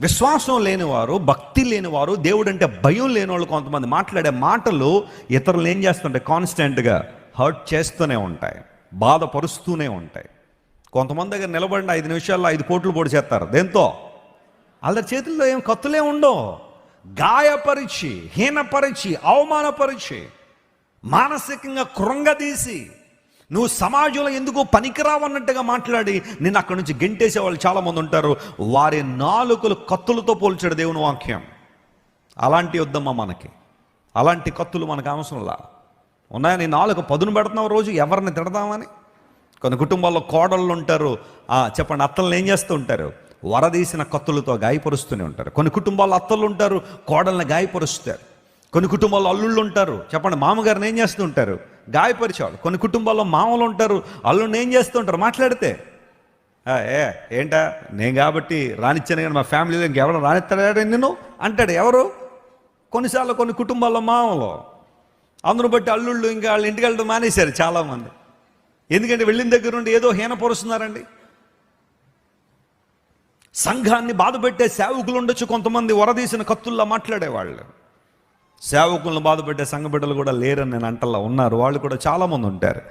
విశ్వాసం లేనివారు భక్తి లేనివారు దేవుడు అంటే భయం లేని వాళ్ళు కొంతమంది మాట్లాడే మాటలు ఇతరులు ఏం చేస్తుంటాయి కాన్స్టెంట్గా హర్ట్ చేస్తూనే ఉంటాయి బాధపరుస్తూనే ఉంటాయి. కొంతమంది దగ్గర నిలబడిన ఐదు నిమిషాల్లో ఐదు కోట్లు పొడి చేస్తారు. దేంతో? వాళ్ళ చేతుల్లో ఏం కత్తులే ఉండవు. గాయపరిచి హీనపరిచి అవమానపరిచి మానసికంగా కృంగదీసి నువ్వు సమాజంలో ఎందుకు పనికిరావన్నట్టుగా మాట్లాడి నిన్ను అక్కడి నుంచి గెంటేసే వాళ్ళు చాలామంది ఉంటారు. వారి నాలుకలు కత్తులతో పోల్చాడు దేవుని వాక్యం. అలాంటి వద్దమ్మా మనకి. అలాంటి కత్తులు మనకు అవసరంలా ఉన్నాయా? నీ నాలుగు పదును పెడుతున్నావు రోజు ఎవరిని తిడదామని కొన్ని కుటుంబాల్లో కోడళ్ళు ఉంటారు. చెప్పండి అత్తలను ఏం చేస్తూ ఉంటారు? వరదీసిన కత్తులతో గాయపరుస్తూనే ఉంటారు. కొన్ని కుటుంబాల్లో అత్తలు ఉంటారు కోడల్ని గాయపరుస్తారు. కొన్ని కుటుంబాల్లో అల్లుళ్ళు ఉంటారు. చెప్పండి మామగారిని ఏం చేస్తూ ఉంటారు? గాయపరిచేవాళ్ళు. కొన్ని కుటుంబాల్లో మామలు ఉంటారు అల్లుడిని ఏం చేస్తూ ఉంటారు? మాట్లాడితే. ఏ ఏంటా? నేను కాబట్టి రానిచ్చాను కానీ మా ఫ్యామిలీలో ఇంకెవరు రానిస్తాడా నేను అంటాడు. ఎవరు? కొన్నిసార్లు కొన్ని కుటుంబాల్లో మామలు. అందరూ బట్టి అల్లుళ్ళు ఇంకా వాళ్ళ ఇంటికి వెళ్ళడం మానేశారు చాలామంది. ఎందుకంటే వెళ్ళిన దగ్గర నుండి ఏదో హీనపరుస్తున్నారండి సంఘాన్ని బాధపెట్టే సేవకులు ఉండొచ్చు కొంతమంది వరదీసిన కత్తుల్లా మాట్లాడేవాళ్ళు. సేవకులను బాధపెట్టే సంఘ బిడ్డలు కూడా లేరని నేను అంటల్లా ఉన్నారు. వాళ్ళు కూడా చాలామంది ఉంటారు.